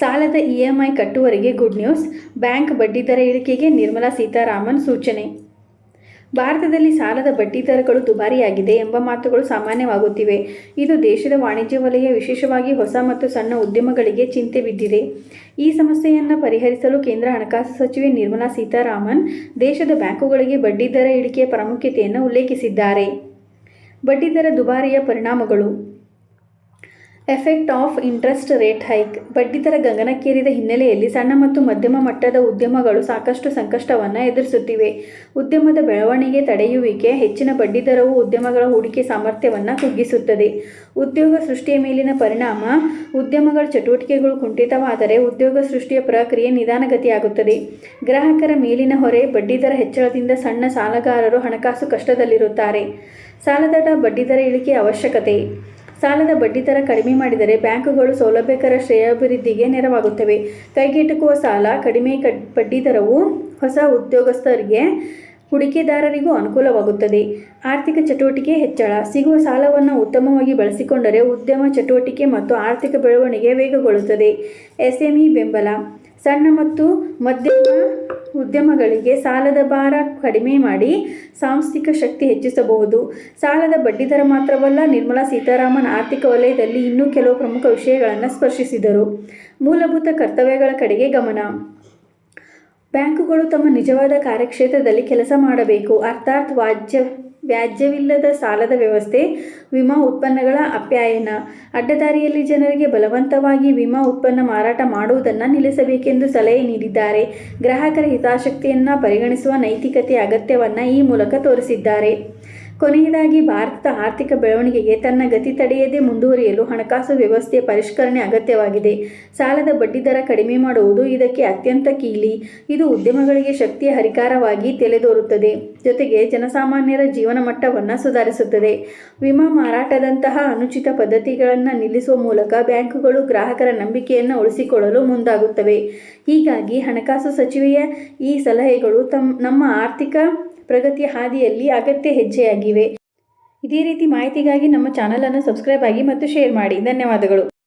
ಸಾಲದ ಇಎಂಐ ಕಟ್ಟುವರಿಗೆ good news bank ಬಡ್ಡಿದರ ಇಳಿಕೆಗೆ ನಿರ್ಮಲಾ ಸೀತಾರಾಮನ್ ಸೂಚನೆ. ಭಾರತದಲ್ಲಿ ಸಾಲದ ಬಡ್ಡಿದರಗಳು ದುಬಾರಿಯಾಗಿದೆ ಎಂಬ ಮಾತುಗಳು ಸಾಮಾನ್ಯವಾಗುತ್ತಿವೆ. ಇದು ದೇಶದ ವಾಣಿಜ್ಯ ವಲಯ ವಿಶೇಷವಾಗಿ ಹೊಸ ಮತ್ತು ಸಣ್ಣ ಉದ್ಯಮಗಳಿಗೆ ಚಿಂತೆ ಬಿದ್ದಿದೆ. ಈ ಸಮಸ್ಯೆಯನ್ನು ಪರಿಹರಿಸಲು ಕೇಂದ್ರ ಹಣಕಾಸು ಸಚಿವೆ ನಿರ್ಮಲಾ ಸೀತಾರಾಮನ್ ದೇಶದ ಬ್ಯಾಂಕುಗಳಿಗೆ ಬಡ್ಡಿದರ ಇಳಿಕೆಯ ಪ್ರಾಮುಖ್ಯತೆಯನ್ನು ಉಲ್ಲೇಖಿಸಿದ್ದಾರೆ. ಬಡ್ಡಿದರ ದುಬಾರಿಯ ಪರಿಣಾಮಗಳು. Effect of interest rate hike. ಬಡ್ಡಿದರ ಗಗನಕ್ಕೇರಿದ ಹಿನ್ನೆಲೆಯಲ್ಲಿ ಸಣ್ಣ ಮತ್ತು ಮಧ್ಯಮ ಮಟ್ಟದ ಉದ್ಯಮಗಳು ಸಾಕಷ್ಟು ಸಂಕಷ್ಟವನ್ನು ಎದುರಿಸುತ್ತಿವೆ. ಉದ್ಯಮದ ಬೆಳವಣಿಗೆ ತಡೆಯುವಿಕೆ ಹೆಚ್ಚಿನ ಬಡ್ಡಿದರವು ಉದ್ಯಮಗಳ ಹೂಡಿಕೆ ಸಾಮರ್ಥ್ಯವನ್ನು ಕುಗ್ಗಿಸುತ್ತದೆ. ಉದ್ಯೋಗ ಸೃಷ್ಟಿಯ ಮೇಲಿನ ಪರಿಣಾಮ, ಉದ್ಯಮಗಳ ಚಟುವಟಿಕೆಗಳು ಕುಂಠಿತವಾದರೆ ಉದ್ಯೋಗ ಸೃಷ್ಟಿಯ ಪ್ರಕ್ರಿಯೆ ನಿಧಾನಗತಿಯಾಗುತ್ತದೆ. ಗ್ರಾಹಕರ ಮೇಲಿನ ಹೊರೆ ಬಡ್ಡಿದರ ಹೆಚ್ಚಳದಿಂದ ಸಣ್ಣ ಸಾಲಗಾರರು ಹಣಕಾಸು ಕಷ್ಟದಲ್ಲಿರುತ್ತಾರೆ. ಸಾಲದಾತ ಬಡ್ಡಿದರ ಇಳಿಕೆ ಅವಶ್ಯಕತೆ. ಸಾಲದ ಬಡ್ಡಿದರ ಕಡಿಮೆ ಮಾಡಿದರೆ ಬ್ಯಾಂಕುಗಳು ಸೌಲಭ್ಯಕರ ಶ್ರೇಯಾಭಿವೃದ್ಧಿಗೆ ನೆರವಾಗುತ್ತವೆ. ಕೈಗೆಟುಕುವ ಸಾಲ, ಕಡಿಮೆ ಕಡ್ ಬಡ್ಡಿದರವು ಹೊಸ ಉದ್ಯೋಗಸ್ಥರಿಗೆ, ಹೂಡಿಕೆದಾರರಿಗೂ ಅನುಕೂಲವಾಗುತ್ತದೆ. ಆರ್ಥಿಕ ಚಟುವಟಿಕೆ ಹೆಚ್ಚಳ, ಸಿಗುವ ಸಾಲವನ್ನು ಉತ್ತಮವಾಗಿ ಬಳಸಿಕೊಂಡರೆ ಉದ್ಯಮ ಚಟುವಟಿಕೆ ಮತ್ತು ಆರ್ಥಿಕ ಬೆಳವಣಿಗೆ ವೇಗಗೊಳ್ಳುತ್ತದೆ. ಎಸ್ಎಂಇ ಬೆಂಬಲ ಸಣ್ಣ ಮತ್ತು ಮಧ್ಯಮ ಉದ್ಯಮಗಳಿಗೆ ಸಾಲದ ಭಾರ ಕಡಿಮೆ ಮಾಡಿ ಸಾಂಸ್ಥಿಕ ಶಕ್ತಿ ಹೆಚ್ಚಿಸಬಹುದು. ಸಾಲದ ಬಡ್ಡಿದರ ಮಾತ್ರವಲ್ಲ, ನಿರ್ಮಲಾ ಸೀತಾರಾಮನ್ ಆರ್ಥಿಕ ವಲಯದಲ್ಲಿ ಇನ್ನೂ ಕೆಲವು ಪ್ರಮುಖ ವಿಷಯಗಳನ್ನು ಸ್ಪರ್ಶಿಸಿದರು. ಮೂಲಭೂತ ಕರ್ತವ್ಯಗಳ ಕಡೆಗೆ ಗಮನ. ಬ್ಯಾಂಕುಗಳು ತಮ್ಮ ನಿಜವಾದ ಕಾರ್ಯಕ್ಷೇತ್ರದಲ್ಲಿ ಕೆಲಸ ಮಾಡಬೇಕು. ಅರ್ಥಾತ್ ವಾಜ್ಯ ವ್ಯಾಜ್ಯವಿಲ್ಲದ ಸಾಲದ ವ್ಯವಸ್ಥೆ, ವಿಮಾ ಉತ್ಪನ್ನಗಳ ಅಪ್ಯಾಯನ, ಅಡ್ಡದಾರಿಯಲ್ಲಿ ಜನರಿಗೆ ಬಲವಂತವಾಗಿ ವಿಮಾ ಉತ್ಪನ್ನ ಮಾರಾಟ ಮಾಡುವುದನ್ನು ನಿಲ್ಲಿಸಬೇಕೆಂದು ಸಲಹೆ ನೀಡಿದ್ದಾರೆ. ಗ್ರಾಹಕರ ಹಿತಾಸಕ್ತಿಯನ್ನು ಪರಿಗಣಿಸುವ ನೈತಿಕತೆ ಅಗತ್ಯವನ್ನು ಈ ಮೂಲಕ ತೋರಿಸಿದ್ದಾರೆ. ಕೊನೆಯದಾಗಿ ಭಾರತದ ಆರ್ಥಿಕ ಬೆಳವಣಿಗೆಗೆ ತನ್ನ ಗತಿ ತಡೆಯದೆ ಮುಂದುವರಿಯಲು ಹಣಕಾಸು ವ್ಯವಸ್ಥೆಯ ಪರಿಷ್ಕರಣೆ ಅಗತ್ಯವಾಗಿದೆ. ಸಾಲದ ಬಡ್ಡಿದರ ಕಡಿಮೆ ಮಾಡುವುದು ಇದಕ್ಕೆ ಅತ್ಯಂತ ಕೀಲಿ. ಇದು ಉದ್ಯಮಗಳಿಗೆ ಶಕ್ತಿಯ ಹರಿಕಾರವಾಗಿ ತೆಲೆದೋರುತ್ತದೆ ಜೊತೆಗೆ ಜನಸಾಮಾನ್ಯರ ಜೀವನ ಮಟ್ಟವನ್ನು ಸುಧಾರಿಸುತ್ತದೆ. ವಿಮಾ ಮಾರಾಟದಂತಹ ಅನುಚಿತ ಪದ್ಧತಿಗಳನ್ನು ನಿಲ್ಲಿಸುವ ಮೂಲಕ ಬ್ಯಾಂಕುಗಳು ಗ್ರಾಹಕರ ನಂಬಿಕೆಯನ್ನು ಉಳಿಸಿಕೊಳ್ಳಲು ಮುಂದಾಗುತ್ತವೆ. ಹೀಗಾಗಿ ಹಣಕಾಸು ಸಚಿವೆಯ ಈ ಸಲಹೆಗಳು ತಮ್ಮ ನಮ್ಮ ಆರ್ಥಿಕ ಪ್ರಗತಿಯ ಹಾದಿಯಲ್ಲಿ ಅಗತ್ಯ ಹೆಜ್ಜೆಯಾಗಿವೆ. ಇದೇ ರೀತಿ ಮಾಹಿತಿಗಾಗಿ ನಮ್ಮ ಚಾನಲನ್ನು ಸಬ್ಸ್ಕ್ರೈಬ್ ಆಗಿ ಮತ್ತು ಶೇರ್ ಮಾಡಿ. ಧನ್ಯವಾದಗಳು.